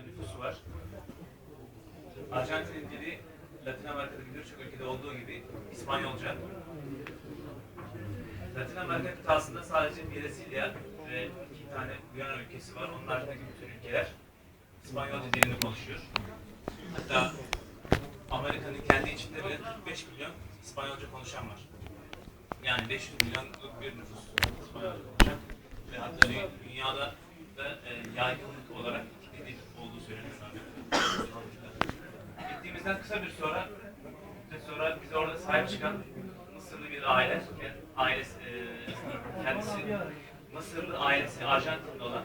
milyon nüfusu var. Arjantin'in dili Latin Amerika'daki birçok ülkede olduğu gibi İspanyolca. Latin Amerika kıtasında sadece Brezilya ve iki tane Guyana ülkesi var. Onun haricindeki bütün ülkeler İspanyolca dilini konuşuyor. Hatta Amerika'nın kendi içinde bile 45 milyon İspanyolca konuşan var. Yani 500 milyonluk bir nüfus İspanyolca konuşan ve hatta dü- dünyada da e, yaygınlık olarak Gittiğimizden kısa bir sonra bir sonra bize orada sahip çıkan Mısırlı bir aile, ailesi, e, kendisi Mısırlı ailesi Arjantinli olan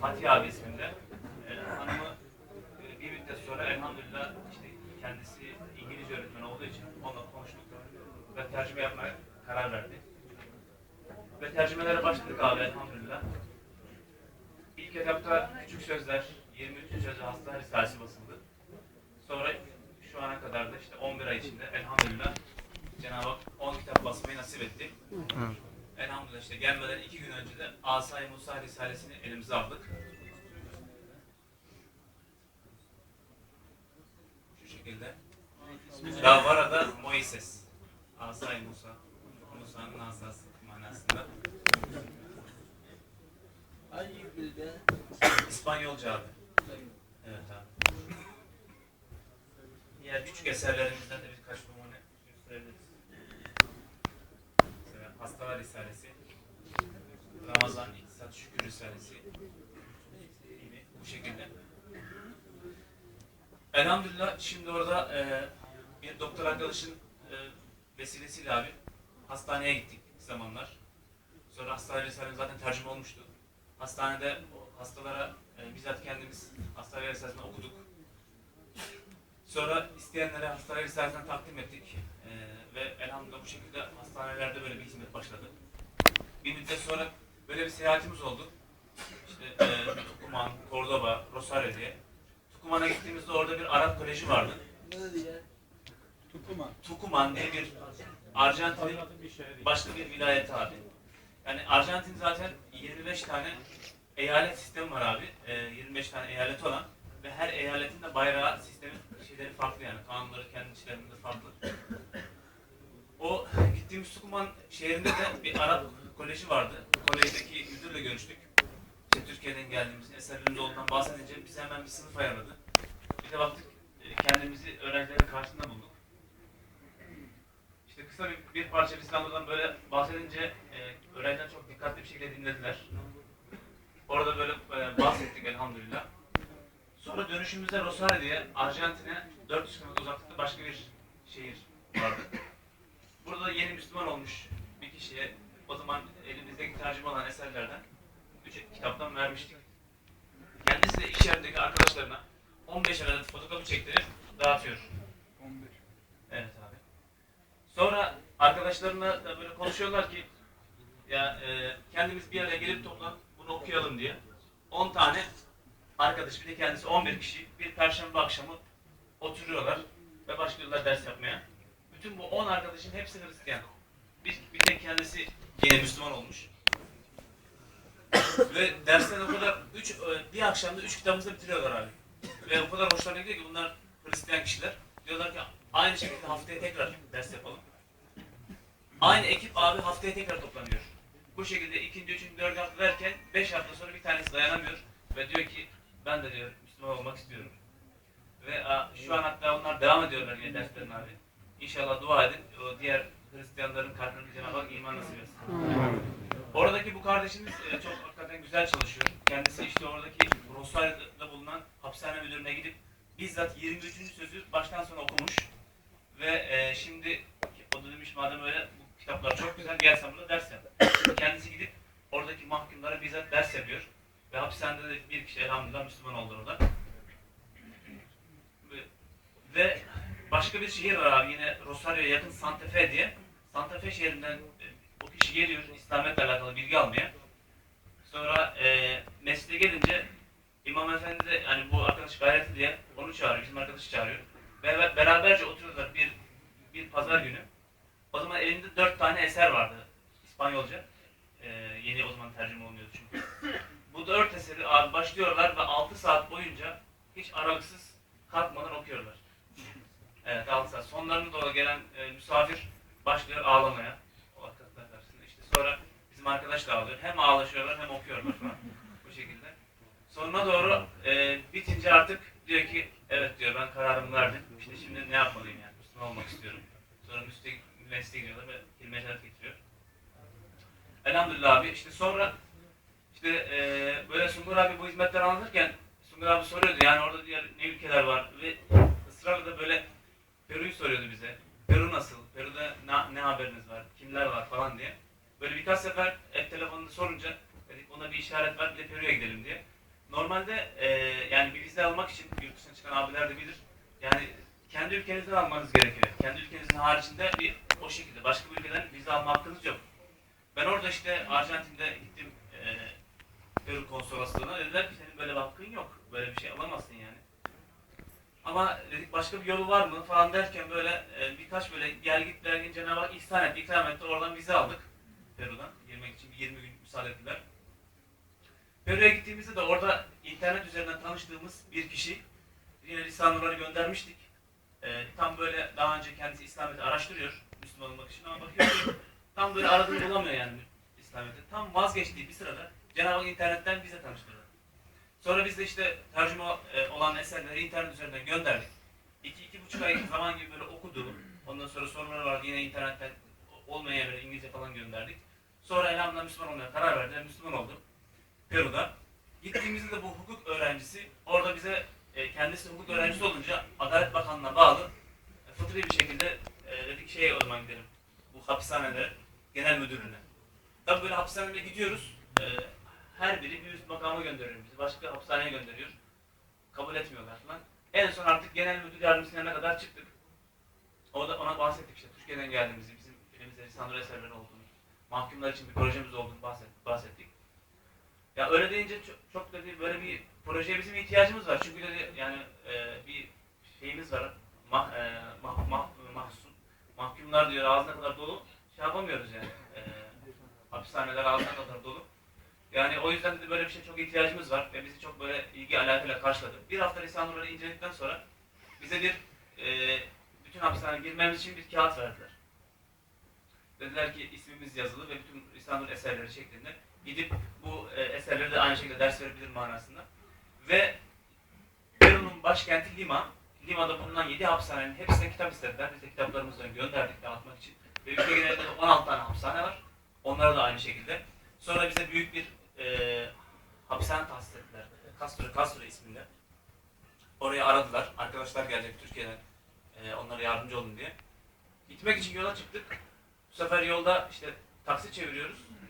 Fatih abi isminde e, hanımı e, bir müddet sonra elhamdülillah işte kendisi İngilizce öğretmeni olduğu için onunla konuştuk ve tercüme yapmaya karar verdi. Ve tercümelere başladık abi elhamdülillah. İlk etapta küçük sözler, 23. sözü hasta risalesi basıldı. Sonra şu ana kadar da işte 11 ay içinde elhamdülillah Cenab-ı Hak 10 kitap basmayı nasip etti. Elhamdülillah işte gelmeden iki gün önce de Asay Musa Risalesini elimize aldık. Şu şekilde. Lavara'da Moises. Asay Musa. Musa'nın asası manasında. İspanyolca abi. Evet abi. Diğer küçük eserlerimizden de birkaç numune gösterebiliriz. Mesela Hastalar Risalesi, Ramazan İktisat Şükür Risalesi gibi bu şekilde. Elhamdülillah şimdi orada e, bir doktor arkadaşın e, vesilesiyle abi hastaneye gittik zamanlar. Sonra hastane risalemiz zaten tercüme olmuştu. Hastanede hastalara e, bizzat kendimiz hastane risalesinden okuduk. Sonra isteyenlere hastane risalesinden takdim ettik. E, ve elhamdülillah bu şekilde hastanelerde böyle bir hizmet başladı. Bir müddet sonra böyle bir seyahatimiz oldu. İşte e, Tukuman, Cordoba, Rosario diye. Tukuman'a gittiğimizde orada bir Arap koleji vardı. Ne diye? Tukuma. Tukuman diye bir Arjantin'in başka bir vilayet abi. Yani Arjantin zaten 25 tane eyalet sistemi var abi. Ee, 25 tane eyalet olan ve her eyaletin de bayrağı sistemi şeyleri farklı yani. Kanunları kendi içlerinde farklı. O gittiğimiz Tukuman şehrinde de bir Arap koleji vardı. Kolejdeki müdürle görüştük. İşte Türkiye'den geldiğimiz eserlerimiz olduğundan bahsedince bize hemen bir sınıf ayarladı. Bir de baktık e, kendimizi öğrencilerin karşısında bulduk. İşte kısa bir, bir parça İslam'dan böyle bahsedince e, öğrenciler çok dikkatli bir şekilde dinlediler. Orada böyle e, bahsettik elhamdülillah. Sonra dönüşümüzde Rosario diye Arjantin'e 400 km uzaklıkta başka bir şehir vardı. Burada da yeni Müslüman olmuş bir kişiye o zaman elimizdeki tercüme olan eserlerden üç kitaptan vermiştik. Kendisi de iş yerindeki arkadaşlarına 15 adet fotokopi çektirip dağıtıyor. 15. Evet abi. Sonra arkadaşlarımla da böyle konuşuyorlar ki ya e, kendimiz bir araya gelip toplan bunu okuyalım diye. 10 tane arkadaş bir de kendisi 11 kişi bir perşembe akşamı oturuyorlar ve başlıyorlar ders yapmaya. Bütün bu 10 arkadaşın hepsi Hristiyan. Bir, bir tek kendisi yine Müslüman olmuş. ve dersten o kadar üç, bir akşamda üç kitabımızı bitiriyorlar abi. Ve o kadar hoşlarına gidiyor ki bunlar Hristiyan kişiler. Diyorlar ki aynı şekilde haftaya tekrar ders yapalım. Aynı ekip abi haftaya tekrar toplanıyor. Bu şekilde ikinci, üçüncü, dördüncü hafta derken beş hafta sonra bir tanesi dayanamıyor ve diyor ki ben de diyor Müslüman olmak istiyorum. Ve şu an hatta onlar devam ediyorlar yine derslerine abi. İnşallah dua edin. O diğer Hristiyanların kalbine Cenab-ı Hak iman nasip etsin. Oradaki bu kardeşimiz e, çok hakikaten güzel çalışıyor. Kendisi işte oradaki Rosario'da bulunan hapishane müdürüne gidip bizzat 23. sözü baştan sona okumuş. Ve e, şimdi o da demiş madem öyle bu kitaplar çok güzel gel sen burada ders yap. Kendisi gidip oradaki mahkumlara bizzat ders yapıyor. Ve hapishanede de bir kişi elhamdülillah Müslüman oldu orada. Ve, başka bir şehir var abi yine Rosario'ya yakın Santa Fe diye. Santa Fe şehrinden e, o kişi geliyor İslamiyet'le alakalı bilgi almaya. Sonra e, mescide gelince İmam Efendi de hani bu arkadaş gayretli diye onu çağırıyor, bizim arkadaşı çağırıyor. Ve be- beraberce oturuyorlar bir bir pazar günü. O zaman elinde dört tane eser vardı İspanyolca. E, yeni o zaman tercüme olmuyordu. Bu dört eseri başlıyorlar ve 6 saat boyunca hiç aralıksız kalkmadan okuyorlar. Evet 6 saat. Sonlarında doğru gelen e, misafir başlıyor ağlamaya. O arkadaşlar karşısında. İşte sonra bizim arkadaş da ağlıyor. Hem ağlaşıyorlar hem okuyorlar falan. Bu şekilde. Sonuna doğru e, bitince artık diyor ki evet diyor ben kararımı verdim. İşte şimdi ne yapmalıyım yani Müslüman olmak istiyorum. Sonra müste, mesleğe gidiyorlar ve şehadet getiriyor. Elhamdülillah abi işte sonra işte e, böyle Sungur abi bu hizmetleri anlatırken Sungur abi soruyordu yani orada diğer ne ülkeler var ve ısrarla da böyle Peru'yu soruyordu bize. Peru nasıl? Peru'da ne, ne haberiniz var? Kimler var falan diye. Böyle birkaç sefer hep telefonunda sorunca dedik ona bir işaret ver bir de Peru'ya gidelim diye. Normalde e, yani bir vize almak için yurt dışına çıkan abiler de bilir. Yani kendi ülkenizden almanız gerekiyor. Kendi ülkenizin haricinde bir o şekilde başka bir ülkeden vize alma hakkınız yok. Ben orada işte Arjantin'de gittim Peru konsolosluğuna. Dediler ki senin böyle bir hakkın yok. Böyle bir şey alamazsın yani. Ama dedik başka bir yolu var mı falan derken böyle e, birkaç böyle gel git derken Cenab-ı Hak ihsan etti, ikram etti. Oradan vize aldık Peru'dan. Girmek için bir 20 gün müsaade ettiler. Peru'ya gittiğimizde de orada internet üzerinden tanıştığımız bir kişi yine lisanları göndermiştik. E, tam böyle daha önce kendisi İslamiyet'i araştırıyor Müslüman olmak için ama bakıyor tam böyle aradığını bulamıyor yani İslamiyet'i. Tam vazgeçtiği bir sırada Cenab-ı internetten bize tanıştırdı. Sonra biz de işte tercüme e, olan eserleri internet üzerinden gönderdik. İki, iki buçuk ay zaman gibi böyle okudu. Ondan sonra soruları vardı yine internetten olmayan yerlere İngilizce falan gönderdik. Sonra elhamdülillah Müslüman olmaya karar verdi ve Müslüman oldu. Peru'da. Gittiğimizde de bu hukuk öğrencisi orada bize e, kendisi hukuk öğrencisi olunca Adalet Bakanlığı'na bağlı e, fıtri bir şekilde dedik şeye o zaman gidelim. Bu hapishanelere genel müdürlüğüne. Tabii böyle hapishanelere gidiyoruz. Her biri bir üst makama gönderiyor bizi. Başka hapishaneye gönderiyor. Kabul etmiyorlar falan. En son artık genel müdür yardımcısına kadar çıktık. O da ona bahsettik işte Türkiye'den geldiğimizi, bizim elimizde lisanlı eserleri olduğunu, mahkumlar için bir projemiz olduğunu bahset, bahsettik. Ya öyle deyince çok, çok dedi böyle bir projeye bizim ihtiyacımız var. Çünkü dedi yani e, bir şeyimiz var. Mah, e, mah, mah, mahsun, mahkumlar diyor ağzına kadar dolu. Şey yapamıyoruz yani. E, hapishaneler ağzına kadar dolu. Yani o yüzden de böyle bir şey çok ihtiyacımız var ve bizi çok böyle ilgi alakayla karşıladı. Bir hafta lisanları inceledikten sonra bize bir e, bütün hapishaneye girmemiz için bir kağıt verdiler. Dediler ki ismimiz yazılı ve bütün lisanur eserleri şeklinde gidip bu e, eserleri de aynı şekilde ders verebilir manasında. Ve Peru'nun başkenti Lima, Lima'da bulunan 7 hapishanenin hepsine kitap istediler. Biz de kitaplarımızdan gönderdik dağıtmak için. Ve ülke genelinde de 16 tane hapishane var. Onlara da aynı şekilde. Sonra bize büyük bir e, hapishane tahsis ettiler. Castro, Castro isminde. Oraya aradılar. Arkadaşlar gelecek Türkiye'den. E, onlara yardımcı olun diye. Gitmek için yola çıktık. Bu sefer yolda işte taksi çeviriyoruz.